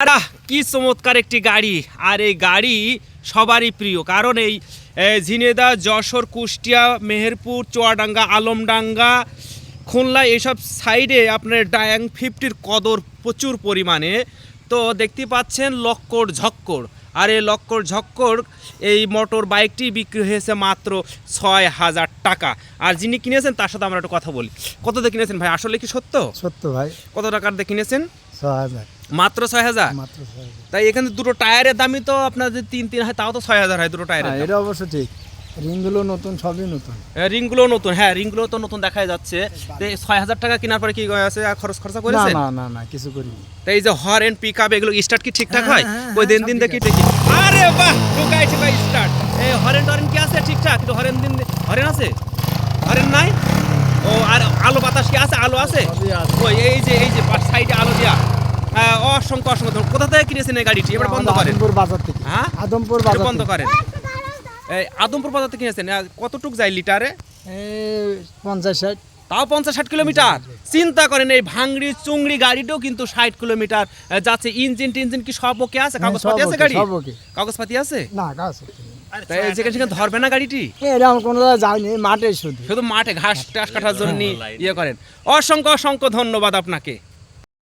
আরাহ কি চমৎকার একটি গাড়ি। আর এই গাড়ি সবারই প্রিয় কারণ এই ঝিনেদা যশোর কুষ্টিয়া মেহেরপুর চুয়াডাঙ্গা আলমডাঙ্গা খুলনা এইসব সাইডে আপনার ডায়াং ফিফটির কদর প্রচুর পরিমাণে। তো দেখতে পাচ্ছেন লক্কর ঝক্কর। আর এই লক্কর ঝক্কর এই মোটর বাইকটি বিক্রি হয়েছে মাত্র ছয় হাজার টাকা। আর যিনি কিনেছেন তার সাথে আমরা একটু কথা বলি। কত দিয়ে কিনেছেন ভাই? আসলে কি সত্য? সত্য ভাই। কত টাকার দিয়ে কিনেছেন? হাজার। মাত্র ছয় হাজার? মাত্র ছ হাজার। তাই এখানে দুটো টায়ারের দামই তো আপনার যদি তিন তিন হয় তাও তো ছয় হাজার হয় দুটো টায়ারের হ্যাঁ, এটা অবশ্য ঠিক। রিংগুলো নতুন সবই নতুন। রিংগুলো নতুন হ্যাঁ রিংগুলো তো নতুন দেখাই যাচ্ছে। তো ছয় হাজার টাকা কেনার পরে কি আছে খরচ খরচা না না না না কিছু করিনি। তাই এই যে হরেন পিক আপ এগুলো স্টার্ট কি ঠিকঠাক হয় হ্যাঁ, হ্যাঁ, ওই দিন দিন দেখি দেখি। আরে বাহ ঢুকাইছে ভাই স্টার্ট এই হরেন টরেন কি আছে ঠিকঠাক? কিন্তু হরেন দিন হরেন আছে? হরেন নাই? ও আর আলো বাতাস কি আছে? আলো আছে? ওই এই যে এই যে আহ, অসংখ্য অসংখ্য। কোথা থেকে কিনেছেন এই গাড়িটি? এবার বন্ধ করেন। আদমপুর বাজার থেকে। হ্যাঁ? আদমপুর বাজার বন্ধ করেন। এই আদমপুর বাজার থেকে কিনেছেন? কতটুক যায় লিটারে? পঞ্চাশ ষাট। তাও পঞ্চাশ ষাট কিলোমিটার। চিন্তা করেন এই ভাঙড়ি চুংড়ি গাড়িটাও কিন্তু ষাট কিলোমিটার। যাচ্ছে ইঞ্জিন টিঞ্জিন কি সব ওকে আছে? হ্যাঁ, কাগজপাতি আছে ওকে, গাড়ি কাগজপাতি আছে? না তাই যেখানে সেখানে ধরবে না গাড়িটি? এরকম কোনো যায়নি মাঠে শুধু। শুধু মাঠে ঘাস টাস কাটার জন্য ইয়ে করেন। অসংখ্য অসংখ্য ধন্যবাদ আপনাকে।